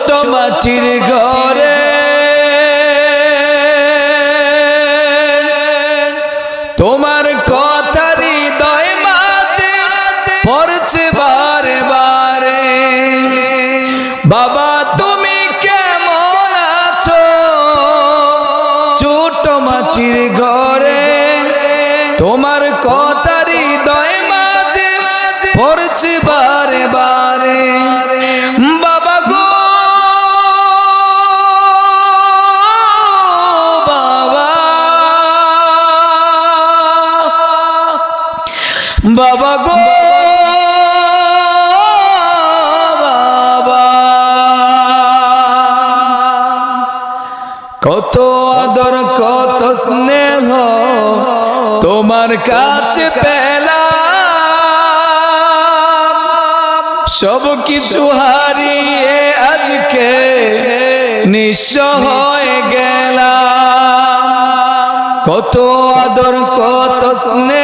ছোট মাটির ঘরে। তোমার কথা হৃদয় মাঝে পড়ছে বারে বারে। বাবা, তুমি কেমন আছো? ছোট মাটির ঘরে। তোমার কথা হৃদয় মাঝে পড়ছে বারে বারে। বাবা গো কত আদর, কত স্নেহ তোমার কাছে সব কিছু হারিয়ে আজকে নিঃস্ব হয়ে গেলাম। কত আদর, কত স্নেহ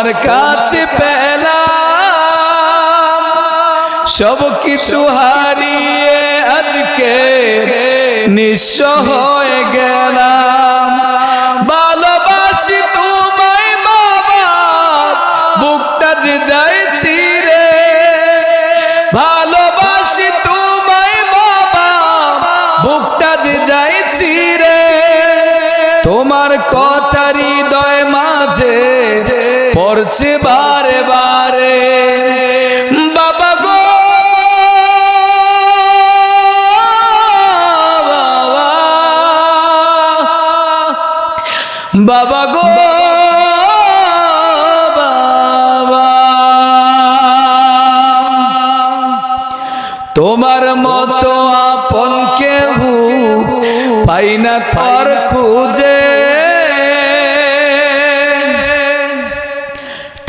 তোমার কাছে পেলাম। সব কিছু হারিয়ে আজকে নিঃস্ব হয়ে গেলাম। ভালোবাসি তোমায় বাবা, বুকটা যে যাইছি রে। ভালোবাসি তোমায় বাবা, বুকটা যে যাইছি রে। তোমার কথা হৃদয় মাঝে পড়ছে বারে বারে। বাবা গো। বাবা গো। তোমার মতো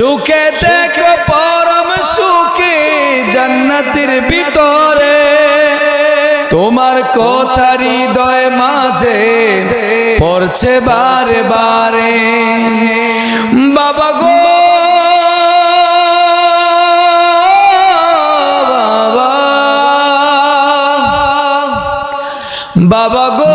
সুখে থেকে পরম সুখে জান্নাতের ভিতরে। তোমার কথা হৃদয় মাঝে পড়ছে বারে বারে বাবা গো, বাবা। বাবা গো।